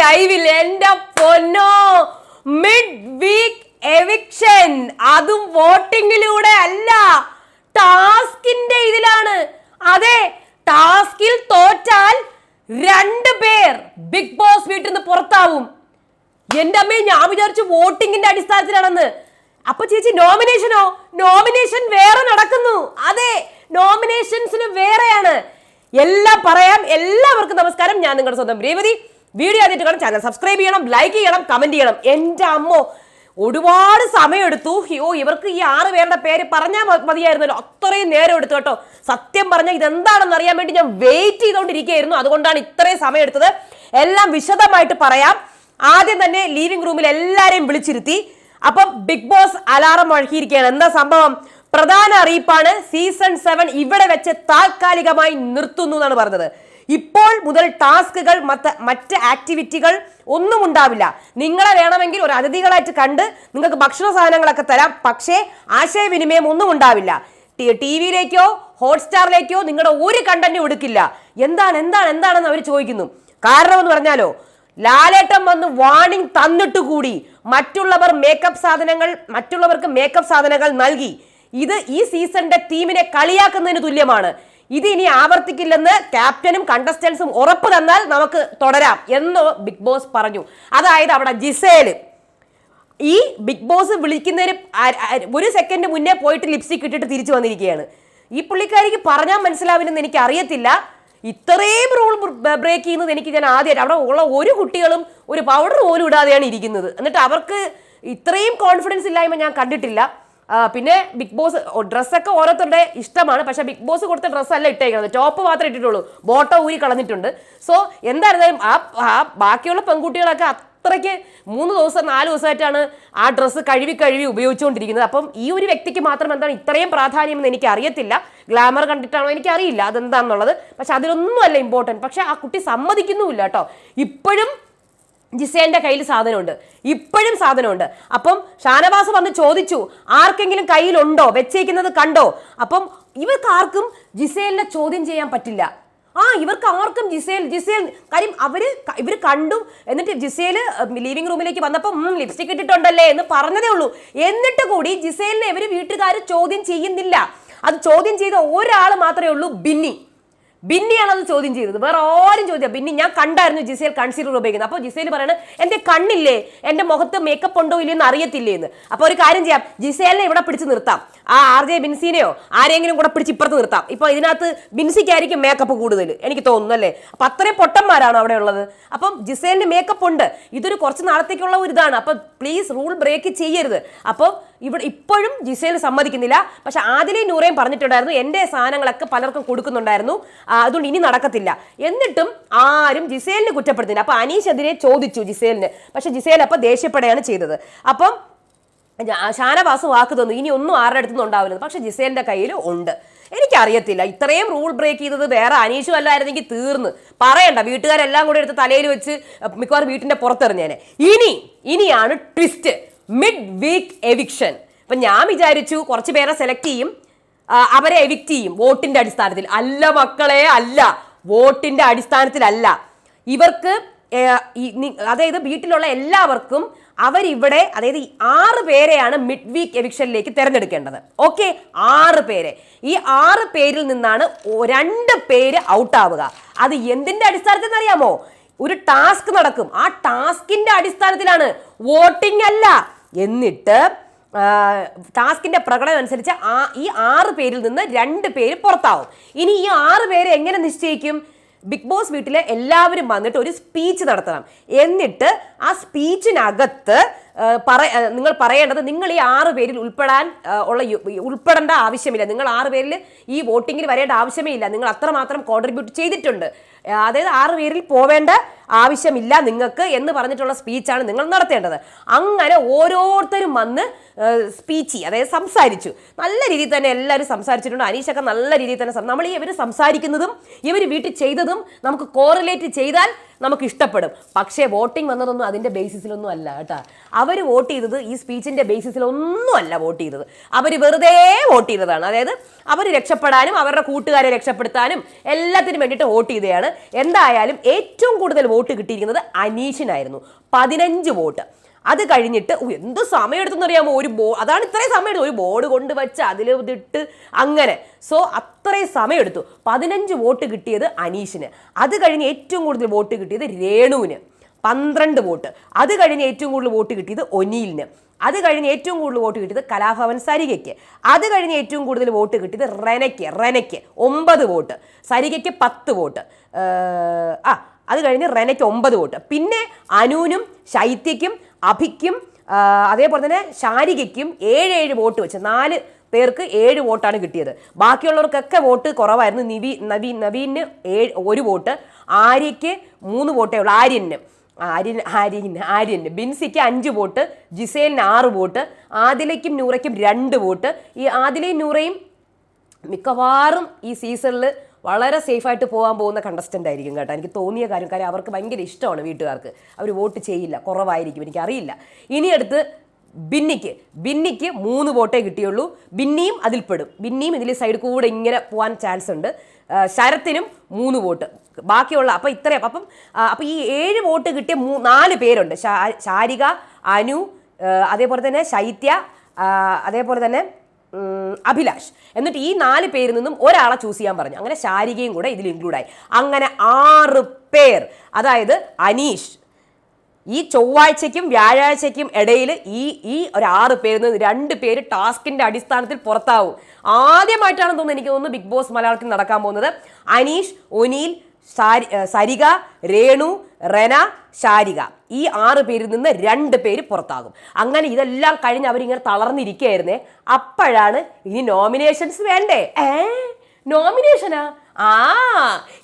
ലൈവിൽ എന്റെ പൊന്നോ മിഡ് വീക്ക് എവിക്ഷൻ അതും വോട്ടിങ്ങിലൂടെ അല്ല ടാസ്കിന്റെ ഇതിലാണ്. അതെ ടാസ്കിൽ തോറ്റാൽ രണ്ട് പേർ ബിഗ് ബോസ് വീട്ടിൽ നിന്ന് പുറത്താവും. എന്റെ അമ്മയെ ഞാൻ വിചാരിച്ചു വോട്ടിങ്ങിന്റെ അടിസ്ഥാനത്തിലാണെന്ന്. അപ്പൊ ചേച്ചി നോമിനേഷനോ നോമിനേഷൻ വേറെ നടക്കുന്നു. അതെ നോമിനേഷൻസിന് വേറെയാണ്. എല്ലാം പറയാം. എല്ലാവർക്കും നമസ്കാരം. ഞാൻ നിങ്ങളുടെ സ്വന്തം രേവതി. വീഡിയോ ആദ്യമായിട്ട് ചാനൽ സബ്സ്ക്രൈബ് ചെയ്യണം ലൈക്ക് ചെയ്യണം കമന്റ് ചെയ്യണം. എന്റെ അമ്മോ ഒരുപാട് സമയമെടുത്തു. അയ്യോ ഇവർക്ക് ഈ ആറ് പേരുടെ പേര് പറഞ്ഞാൽ മതിയായിരുന്നല്ലോ. അത്രയും നേരം എടുത്തു കേട്ടോ. സത്യം പറഞ്ഞാൽ ഇതെന്താണെന്ന് അറിയാൻ വേണ്ടി ഞാൻ വെയിറ്റ് ചെയ്തുകൊണ്ടിരിക്കുകയായിരുന്നു അതുകൊണ്ടാണ് ഇത്രയും സമയം എടുത്തത് എല്ലാം വിശദമായിട്ട് പറയാം. ആദ്യം തന്നെ ലീവിംഗ് റൂമിൽ എല്ലാരെയും വിളിച്ചിരുത്തി. അപ്പം ബിഗ് ബോസ് അലാറം മുഴക്കിയിരിക്കുകയാണ് എന്താ സംഭവം? പ്രധാന അറിയിപ്പാണ് സീസൺ സെവൻ ഇവിടെ വെച്ച് താൽക്കാലികമായി നിർത്തുന്നു എന്നാണ് പറഞ്ഞത്. ഇപ്പോൾ മുതൽ ടാസ്കുകൾ മറ്റ് മറ്റ് ആക്ടിവിറ്റികൾ ഒന്നും ഉണ്ടാവില്ല. നിങ്ങളെ വേണമെങ്കിൽ ഒരു അതിഥികളായിട്ട് കണ്ട് നിങ്ങൾക്ക് ഭക്ഷണ സാധനങ്ങളൊക്കെ തരാം. പക്ഷേ ആശയവിനിമയം ഒന്നും ഉണ്ടാവില്ല. ടി വിയിലേക്കോ ഹോട്ട്സ്റ്റാറിലേക്കോ നിങ്ങളുടെ ഒരു കണ്ടന്റും എടുക്കില്ല. എന്താണ് എന്താണ് എന്താണെന്ന് അവർ ചോദിക്കുന്നു. കാരണം എന്ന് പറഞ്ഞാലോ ലാലേട്ടൻ വന്ന് വാണിംഗ് തന്നിട്ട് കൂടി മറ്റുള്ളവർ മേക്കപ്പ് സാധനങ്ങൾ മറ്റുള്ളവർക്ക് മേക്കപ്പ് സാധനങ്ങൾ നൽകി. ഇത് ഈ സീസണിന്റെ ടീമിനെ കളിയാക്കുന്നതിന് തുല്യമാണ്. ഇത് ഇനി ആവർത്തിക്കില്ലെന്ന് ക്യാപ്റ്റനും കണ്ടസ്റ്റൻസും ഉറപ്പ് തന്നാൽ നമുക്ക് തുടരാം എന്ന് ബിഗ് ബോസ് പറഞ്ഞു. അതായത് അവിടെ ജിസേൽ ഈ ബിഗ് ബോസ് വിളിക്കുന്നതിന് ഒരു സെക്കൻഡ് മുന്നേ പോയിട്ട് ലിപ്സ്റ്റിക് ഇട്ടിട്ട് തിരിച്ചു വന്നിരിക്കുകയാണ്. ഈ പുള്ളിക്കാരിക്ക് പറഞ്ഞാൽ മനസ്സിലാവില്ലെന്ന് എനിക്ക് അറിയത്തില്ല ഇത്രയും റൂൾ ബ്രേക്ക് ചെയ്യുന്നത് എനിക്ക് ഞാൻ ആദ്യമായിട്ട് അവിടെ ഉള്ള ഒരു കുട്ടികളും ഒരു പൗഡർ പോലും ഇടാതെയാണ് ഇരിക്കുന്നത്. എന്നിട്ട് അവർക്ക് ഇത്രയും കോൺഫിഡൻസ് ഇല്ലായ്മ ഞാൻ കണ്ടിട്ടില്ല. പിന്നെ ബിഗ് ബോസ് ഡ്രസ്സൊക്കെ ഓരോരുത്തരുടെ ഇഷ്ടമാണ്. പക്ഷേ ബിഗ് ബോസ് കൊടുത്ത ഡ്രസ്സല്ല ഇട്ടേക്കുന്നത്. ടോപ്പ് മാത്രമേ ഇട്ടിട്ടുള്ളൂ. ബോട്ടോ ഊരി കളഞ്ഞിട്ടുണ്ട്. സോ എന്തായിരുന്നാലും ആ ആ ബാക്കിയുള്ള പെൺകുട്ടികളൊക്കെ അത്രയ്ക്ക് മൂന്ന് ദിവസം നാല് ദിവസമായിട്ടാണ് ആ ഡ്രസ്സ് കഴുകി കഴുകി ഉപയോഗിച്ചുകൊണ്ടിരിക്കുന്നത്. അപ്പം ഈ ഒരു വ്യക്തിക്ക് മാത്രം എന്താണ് ഇത്രയും പ്രാധാന്യം എന്ന് എനിക്ക് അറിയത്തില്ല. ഗ്ലാമർ കണ്ടിട്ടാണോ എനിക്ക് അറിയില്ല അതെന്താണെന്നുള്ളത് പക്ഷെ അതിലൊന്നും അല്ല ഇമ്പോർട്ടന്റ് പക്ഷേ ആ കുട്ടി സമ്മതിക്കുന്നുമില്ല കേട്ടോ. ഇപ്പോഴും ജിസേലിന്റെ കയ്യിൽ സാധനമുണ്ട്. ഇപ്പോഴും സാധനമുണ്ട്. അപ്പം ഷാനവാസ് വന്ന് ചോദിച്ചു ആർക്കെങ്കിലും കയ്യിലുണ്ടോ? വെച്ചേക്കുന്നത് കണ്ടോ? അപ്പം ഇവർക്ക് ആർക്കും ജിസേലിനെ ചോദ്യം ചെയ്യാൻ പറ്റില്ല. ആ ഇവർക്ക് ആർക്കും ജിസേൽ ജിസേൽ കാര്യം അവർ ഇവർ കണ്ടു. എന്നിട്ട് ജിസേൽ ലിവിംഗ് റൂമിലേക്ക് വന്നപ്പോൾ ലിപ്സ്റ്റിക് ഇട്ടിട്ടുണ്ടല്ലേ? എന്ന് പറഞ്ഞതേ ഉള്ളൂ. എന്നിട്ട് കൂടി ജിസേലിനെ ഇവർ വീട്ടുകാർ ചോദ്യം ചെയ്യുന്നില്ല. അത് ചോദ്യം ചെയ്ത ഒരാൾ മാത്രമേ ഉള്ളൂ ബിന്നി. ബിന്നിയാണ് അത് ചോദ്യം ചെയ്തത്. വേറെ ആരും ചോദ്യം ബിന്നി ഞാൻ കണ്ടായിരുന്നു ജിസേൽ കൺസീലർ ഉപയോഗിക്കുന്നത്. അപ്പോൾ ജിസേൽ പറയണത് എന്റെ കണ്ണില്ലേ? എന്റെ മുഖത്ത് മേക്കപ്പ് ഉണ്ടോ ഇല്ലയോ എന്ന് അറിയത്തില്ലേ എന്ന് അപ്പോൾ ഒരു കാര്യം ചെയ്യാം. ജിസേലിനെ ഇവിടെ പിടിച്ച് നിർത്താം. ആ ആർ ജെ ബിൻസിനെയോ ആരെങ്കിലും കൂടെ പിടിച്ച് ഇപ്പുറത്ത് നിർത്താം. ഇപ്പോൾ ഇതിനകത്ത് ബിൻസിക്കായിരിക്കും മേക്കപ്പ് കൂടുതൽ എനിക്ക് തോന്നുന്നു അല്ലേ? അപ്പം അത്രയും പൊട്ടന്മാരാണ് അവിടെ ഉള്ളത്? അപ്പം ജിസേലിന്റെ മേക്കപ്പ് ഉണ്ട്. ഇതൊരു കുറച്ച് നാളത്തേക്കുള്ള ഒരു ഇതാണ്. അപ്പം പ്ലീസ് റൂൾ ബ്രേക്ക് ചെയ്യരുത്. അപ്പം ഇവിടെ ഇപ്പോഴും ജിസേൽ സമ്മതിക്കുന്നില്ല. പക്ഷെ ആദിലേ നൂറേയും പറഞ്ഞിട്ടുണ്ടായിരുന്നു. എന്റെ സാധനങ്ങളൊക്കെ പലർക്കും കൊടുക്കുന്നുണ്ടായിരുന്നു. അതുകൊണ്ട് ഇനി നടക്കത്തില്ല. എന്നിട്ടും ആരും ജിസേലിന് കുറ്റപ്പെടുത്തില്ല അപ്പൊ അനീഷ് അതിനെ ചോദിച്ചു ജിസേലിന്. പക്ഷെ ജിസേൽ അപ്പൊ ദേഷ്യപ്പെടുകയാണ് ചെയ്തത്. അപ്പം ഷാനവാസ് വാക്ക് തന്നു. ഇനി ഒന്നും ആരുടെ അടുത്തുനിന്നും ഉണ്ടാവില്ല. പക്ഷെ ജിസേലിന്റെ കയ്യിൽ ഉണ്ട്. എനിക്കറിയത്തില്ല. ഇത്രയും റൂൾ ബ്രേക്ക് ചെയ്തത് വേറെ അനീഷും അല്ലായിരുന്നെങ്കിൽ തീർന്ന്. പറയണ്ട. വീട്ടുകാരെല്ലാം കൂടെ എടുത്ത് തലയിൽ വെച്ച് മിക്കവാറും വീട്ടിന്റെ പുറത്തെറിഞ്ഞേനെ. ഇനി ഇനിയാണ് ട്വിസ്റ്റ്. Mid week eviction. അപ്പൊ ഞാൻ വിചാരിച്ചു കുറച്ച് പേരെ സെലക്ട് ചെയ്യും. അവരെ എവിക്റ്റ് ചെയ്യും. വോട്ടിന്റെ അടിസ്ഥാനത്തിൽ. അല്ല മക്കളെ അല്ല. വോട്ടിന്റെ അടിസ്ഥാനത്തിലല്ല. ഇവർക്ക് അതായത് വീട്ടിലുള്ള എല്ലാവർക്കും അവരിവിടെ അതായത് ആറ് പേരെയാണ് മിഡ് വീക്ക് എവിക്ഷനിലേക്ക് തിരഞ്ഞെടുക്കേണ്ടത്. ഓക്കെ ആറ് പേരെ. ഈ ആറ് പേരിൽ നിന്നാണ് രണ്ട് പേര് ഔട്ട് ആവുക അത് എന്തിന്റെ അടിസ്ഥാനത്തിൽ അറിയാമോ ഒരു ടാസ്ക് നടക്കും. ആ ടാസ്കിന്റെ അടിസ്ഥാനത്തിലാണ് വോട്ടിംഗ് അല്ല. എന്നിട്ട് ടാസ്കിന്റെ പ്രകടനം അനുസരിച്ച് ആ ഈ ആറ് പേരിൽ നിന്ന് രണ്ട് പേര് പുറത്താവും. ഇനി ഈ ആറ് പേര് എങ്ങനെ നിശ്ചയിക്കും? ബിഗ് ബോസ് വീട്ടിലെ എല്ലാവരും വന്നിട്ട് ഒരു സ്പീച്ച് നടത്തണം. എന്നിട്ട് ആ സ്പീച്ചിനകത്ത് പറ നിങ്ങൾ പറയേണ്ടത് നിങ്ങൾ ഈ ആറ് പേരിൽ ഉൾപ്പെടാൻ ഉള്ള ഉൾപ്പെടേണ്ട ആവശ്യമില്ല. നിങ്ങൾ ആറ് പേരിൽ ഈ വോട്ടിങ്ങിൽ വരേണ്ട ആവശ്യമേ ഇല്ല. നിങ്ങൾ അത്രമാത്രം കോൺട്രിബ്യൂട്ട് ചെയ്തിട്ടുണ്ട്. അതായത് ആറ് പേരിൽ പോവേണ്ട ആവശ്യമില്ല നിങ്ങൾക്ക് എന്ന് പറഞ്ഞിട്ടുള്ള സ്പീച്ചാണ് നിങ്ങൾ നടത്തേണ്ടത്. അങ്ങനെ ഓരോരുത്തരും വന്ന് സ്പീച്ച് അതായത് സംസാരിച്ചു. നല്ല രീതിയിൽ തന്നെ എല്ലാവരും സംസാരിച്ചിട്ടുണ്ട്. അനീഷൊക്കെ നല്ല രീതിയിൽ തന്നെ നമ്മൾ ഈ ഇവർ സംസാരിക്കുന്നതും ഇവർ വീട്ടിൽ ചെയ്തതും നമുക്ക് കോറിലേറ്റ് ചെയ്താൽ നമുക്ക് ഇഷ്ടപ്പെടും പക്ഷേ വോട്ടിംഗ് വന്നതൊന്നും അതിന്റെ ബേസിസിലൊന്നും അല്ല കേട്ടോ. അവർ വോട്ട് ചെയ്തത് ഈ സ്പീച്ചിന്റെ ബേസിസിലൊന്നും അല്ല വോട്ട് ചെയ്തത്. അവർ വെറുതെ വോട്ട് ചെയ്തതാണ്. അതായത് അവർ രക്ഷപ്പെടാനും അവരുടെ കൂട്ടുകാരെ രക്ഷപ്പെടുത്താനും എല്ലാത്തിനും വേണ്ടിയിട്ട് വോട്ട് ചെയ്തതാണ് എന്തായാലും ഏറ്റവും കൂടുതൽ വോട്ട് കിട്ടിയിരിക്കുന്നത് അനീഷിനായിരുന്നു. പതിനഞ്ച് വോട്ട്. അത് കഴിഞ്ഞിട്ട് എന്ത് സമയമെടുത്തെന്ന് അറിയാമോ ഒരു ബോ അതാണ് ഇത്രയും സമയമെടുത്തു ഒരു ബോർഡ് കൊണ്ട് വെച്ച് അതിൽ ഇതിട്ട് അങ്ങനെ. സോ അത്രയും സമയമെടുത്തു പതിനഞ്ച് വോട്ട് കിട്ടിയത് അനീഷിന്. അത് കഴിഞ്ഞ് ഏറ്റവും കൂടുതൽ വോട്ട് കിട്ടിയത് രേണുവിന്. പന്ത്രണ്ട് വോട്ട്. അത് കഴിഞ്ഞ് ഏറ്റവും കൂടുതൽ വോട്ട് കിട്ടിയത് ഒനീലിന്. അത് കഴിഞ്ഞ് ഏറ്റവും കൂടുതൽ വോട്ട് കിട്ടിയത് കലാഭവൻ സരികയ്ക്ക്. അത് കഴിഞ്ഞ് ഏറ്റവും കൂടുതൽ വോട്ട് കിട്ടിയത് റെനയ്ക്ക്. റെനയ്ക്ക് ഒമ്പത് വോട്ട്. സരികയ്ക്ക് പത്ത് വോട്ട്. ആ അത് കഴിഞ്ഞ് റെനയ്ക്ക് ഒമ്പത് വോട്ട്. പിന്നെ അനുവിനും ശൈത്യയ്ക്കും അഭിക്കും അതേപോലെ തന്നെ ശാരികയ്ക്കും ഏഴ് ഏഴ് വോട്ട് വെച്ച് നാല് പേർക്ക് ഏഴ് വോട്ടാണ് കിട്ടിയത്. ബാക്കിയുള്ളവർക്കൊക്കെ വോട്ട് കുറവായിരുന്നു. നിവി നവീൻ നവീന് ഏഴ് ഒരു വോട്ട് ആര്യയ്ക്ക് മൂന്ന് വോട്ടേ ഉള്ളൂ. ആര്യന് ആര്യൻ ആര്യന് ആര്യന് ബിൻസിക്ക് അഞ്ച് വോട്ട് ജിസേലിന് ആറ് വോട്ട് ആദിലയ്ക്കും നൂറയ്ക്കും രണ്ട് വോട്ട്. ഈ ആദിലയും നൂറയും മിക്കവാറും ഈ സീസണിൽ വളരെ സേഫ് ആയിട്ട് പോകാൻ പോകുന്ന കണ്ടസ്റ്റന്റ് ആയിരിക്കും കേട്ടോ. എനിക്ക് തോന്നിയ കാര്യം കാര്യം അവർക്ക് ഭയങ്കര ഇഷ്ടമാണ് വീട്ടുകാർക്ക്. അവർ വോട്ട് ചെയ്യില്ല. കുറവായിരിക്കും. എനിക്കറിയില്ല. ഇനി അടുത്ത് ബിന്നിക്ക്. ബിന്നിക്ക് മൂന്ന് വോട്ടേ കിട്ടിയുള്ളൂ. ബിന്നിയും അതിൽപ്പെടും ബിന്നിയും ഇതിൽ സൈഡ് കൂടെ ഇങ്ങനെ പോകാൻ ചാൻസ് ഉണ്ട്. ശരത്തിനും മൂന്ന് വോട്ട്. ബാക്കിയുള്ള അപ്പം ഇത്രയും. അപ്പം അപ്പം ഈ ഏഴ് വോട്ട് കിട്ടിയ മൂ നാല് പേരുണ്ട്. ശാരിക അനു അതേപോലെ തന്നെ ശൈത്യ അതേപോലെ തന്നെ അഭിലാഷ്. എന്നിട്ട് ഈ നാല് പേരിൽ നിന്നും ഒരാളെ ചൂസ് ചെയ്യാൻ പറഞ്ഞു. അങ്ങനെ ശാരികയും കൂടെ ഇതിൽ ഇൻക്ലൂഡായി അങ്ങനെ ആറ് പേർ അതായത് അനീഷ് ഈ ചൊവ്വാഴ്ചയ്ക്കും വ്യാഴാഴ്ചയ്ക്കും ഇടയിൽ ഈ ഈ ഒരു ആറ് പേരിൽ നിന്ന് രണ്ട് പേര് ടാസ്കിന്റെ അടിസ്ഥാനത്തിൽ പുറത്താവും. ആദ്യമായിട്ടാണ് തോന്നുന്നു എനിക്ക് തോന്നുന്നു ബിഗ് ബോസ് മലയാളത്തിൽ നടക്കാൻ പോകുന്നത്. അനീഷ് ഒനീൽ സാരി സരിക രേണു റെന ശാരിക. ഈ ആറ് പേരിൽ നിന്ന് രണ്ട് പേര് പുറത്താകും. അങ്ങനെ ഇതെല്ലാം കഴിഞ്ഞ് അവരിങ്ങനെ തളർന്നിരിക്കുകയായിരുന്നേ. അപ്പോഴാണ് ഇനി നോമിനേഷൻസ് വേണ്ടേ? ഏ? നോമിനേഷനാ ആ?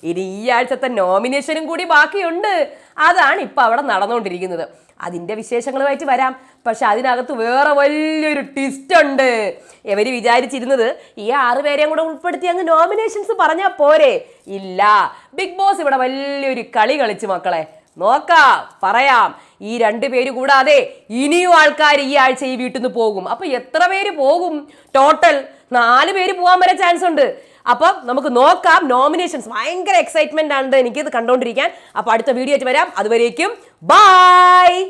ഇനി ഈ ആഴ്ചത്തെ നോമിനേഷനും കൂടി ബാക്കിയുണ്ട്. അതാണ് ഇപ്പം അവിടെ നടന്നുകൊണ്ടിരിക്കുന്നത് അതിന്റെ വിശേഷങ്ങളുമായിട്ട് വരാം. പക്ഷെ അതിനകത്ത് വേറെ വലിയൊരു ട്വിസ്റ്റ് ഉണ്ട്. ഇവർ വിചാരിച്ചിരുന്നത് ഈ ആറ് പേരെയും കൂടെ ഉൾപ്പെടുത്തി അങ്ങ് നോമിനേഷൻസ് പറഞ്ഞാൽ പോരെ. ഇല്ല. ബിഗ് ബോസ് ഇവിടെ വലിയൊരു കളി കളിച്ചു മക്കളെ. നോക്കാം പറയാം. ഈ രണ്ട് പേര് കൂടാതെ ഇനിയും ആൾക്കാർ ഈ ആഴ്ച ഈ വീട്ടിൽ നിന്ന് പോകും. അപ്പൊ എത്ര പേര് പോകും? ടോട്ടൽ നാല് പേര് പോകാൻ വരെ ചാൻസ് ഉണ്ട്. അപ്പം നമുക്ക് നോക്കാം. നോമിനേഷൻസ് ഭയങ്കര എക്സൈറ്റ്മെന്റ് ആണ് എനിക്കിത് കണ്ടോണ്ടിരിക്കാൻ. അപ്പൊ അടുത്ത വീഡിയോ ആയിട്ട് വരാം. അതുവരേക്കും ബൈ